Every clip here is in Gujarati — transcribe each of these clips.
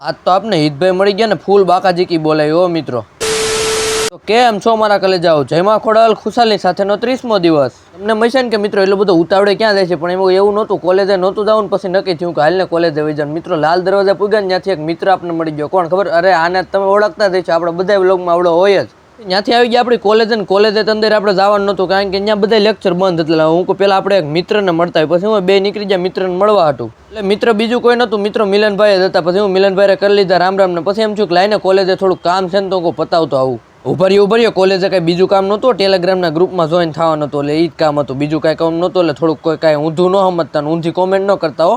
આજ તો આપને હિતભાઈ મળી ગયા ને ફૂલ બાકાજી કી બોલાય ઓ મિત્રો. તો કેમ છો મારા કલેજાઓ? જયમાં ખોડાલ ખુશાલની સાથેનો ત્રીસમો દિવસ. તમને મળશે ને કે મિત્રો એટલું બધું ઉતાવળે ક્યાં જાય છે? પણ એમાં એવું નહોતું, કોલેજે નહોતું જવું પછી નક્કી થયું કે હાલને કોલેજે વહી જાય મિત્રો લાલ દરવાજા પૂગ્યા ને ત્યાંથી એક મિત્ર આપણને મળી ગયો. કોણ ખબર? અરે આને તમે ઓળખતા જ છો આપણે બધા વ્લોગમાં આવડો હોય જ. ત્યાંથી આવી ગયા આપણી કોલેજ અને કોલેજે અંદર આપણે જવાનું નહોતું, કારણ કે ત્યાં બધા લેક્ચર બંધ એટલે હું કહું પેલા આપણે એક મિત્રને મળતા હોય, પછી હું બે નીકળી ગયા મિત્રને મળવા હતું એટલે મિત્ર બીજું કોઈ નહોતું, મિત્ર મિલનભાઈ જ હતા, પછી હું મિલનભાઈ કરી લીધા રામ રામને, પછી એમ છું કે લાઈને કોલેજે થોડુંક કામ છે ને તો હું પતાવતો આવું. ઉભર્યો ઉભર્યો કોલેજે કાંઈ બીજું કામ નહોતું ટેલિગ્રામના ગ્રુપમાં જોઈન થવાનું હતું એટલે એ જ કામ હતું. બીજું કાંઈ કામ નહોતું, એટલે થોડુંક કોઈ કાંઈ ઊંધું ન સમજતા ઊંધી કોમેન્ટ ન કરતા હો.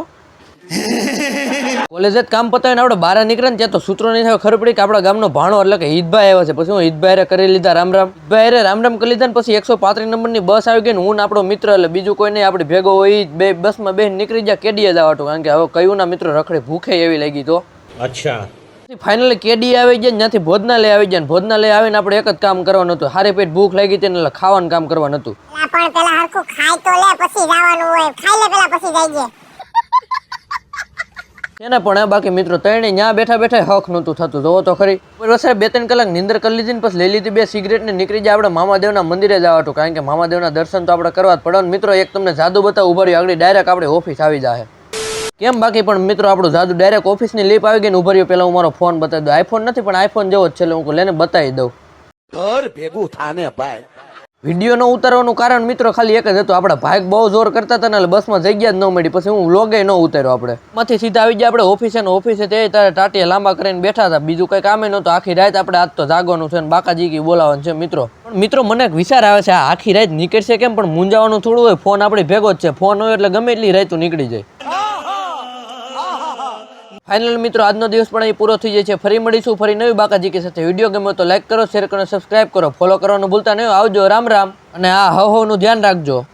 કોલેજ જ કામ પતાવીને આપણે બહાર નીકળે ને ત્યાં તો સૂત્રો નહીં થાય ખબર પડી કે આપણા ગામનો ભાણો એટલે કે હિતભાઈ આવ્યો છે. પછી હું હિતભાઈ કરી લીધા રામ રામ. હિતભાઈ રામ રામ કરી લીધા ને પછી એકસો પાંત્રીસ નંબરની બસ આવી ગઈ ને હું આપણો મિત્ર એટલે બીજું કોઈ નહીં આપણે ભેગો હોય બે બસમાં બેન નીકળી જાય કેડીએ જવા કારણ કે હવે કયું ના મિત્રો રખડે ભૂખે એવી લાગી તો. અચ્છા. ફાઇનલી કેડી આવી જાય જ્યાંથી ભોજનાલય આવી જાય ભોજના લઈ આવીને આપણે એક જ કામ કરવાનું હતું. હારે પેટ ભૂખ લાગી તેને ખાવાનું કામ કરવાનું હતું. પણ પેલા હરખું ખાય તો લે પછી જવાનું હોય. ખાઈ લે પેલા પછી જઈએ એના પણ બાકી મિત્રો ત્રણે ત્યાં બેઠા બેઠા હક નહોતું થતું. જોવો તો ખરી. વસારે બે ત્રણ કલાક નિંદર કરી લીધી ને પછી લઈ લીધી બે સિગરેટ ને નીકળી જાય આપણે મામાદેવના મંદિરે જવા કારણ કે મામાદેવના દર્શન તો આપણે કરવા જ પડે મિત્રો એક તમને જાદુ બતાવ, ઊભા રહ્યો આગળ ડાયરેક્ટ આપણે ઓફિસ આવી જાય કેમ બાકી પણ મિત્રો આપણું જાદુ ડાયરેક્ટ ઓફિસની લીપ આવી ગઈ ને ઊભા રહ્યો પહેલા હું મારો ફોન બતાવી દઉં. આઈફોન નથી પણ આઈફોન જેવો જ છે હું લઈને બતાવી દઉં. ઘર ભેગું થાને ભાઈ. વીડિયો ન ઉતારવાનું કારણ મિત્રો ખાલી એક જ હતું. આપણા ભાઈ બહુ જોર કરતા હતા ને એટલે બસમાં જગ્યા જ ન મળી. પછી હું વ્લોગે ન ઉતાર્યો આપણે. માંથી સીધા આવી ગયા આપણે ઓફિસે ને ઓફિસે તે તારે ટાટિયા લાંબા કરીને બેઠા હતા. બીજું કંઈ કામે નહોતું. આખી રાત આપણે આજ તો જાગવાનું છે ને બાકાજી કી બોલાવવાનું છે મિત્રો. પણ મિત્રો મને એક વિચાર આવે છે આખી રાત નીકળશે કેમ? પણ મૂંઝાવાનું થોડું હોય. ફોન આપણે ભેગો જ છે. ફોન હોય એટલે ગમે એટલી રાતું નીકળી જાય. ફાઇનલ મિત્રો, આજનો દિવસ પણ અહીં પૂરો થઈ જાય છે. ફરી મળીશું, ફરી નવી બાકાજી કે સાથે. વીડિયો ગમે તો લાઈક કરો શેર કરો સબસ્ક્રાઇબ કરો. ફોલો કરવાનું ભૂલતા નહીં આવજો, રામ રામ. અને આ હવ હવનું ધ્યાન રાખજો.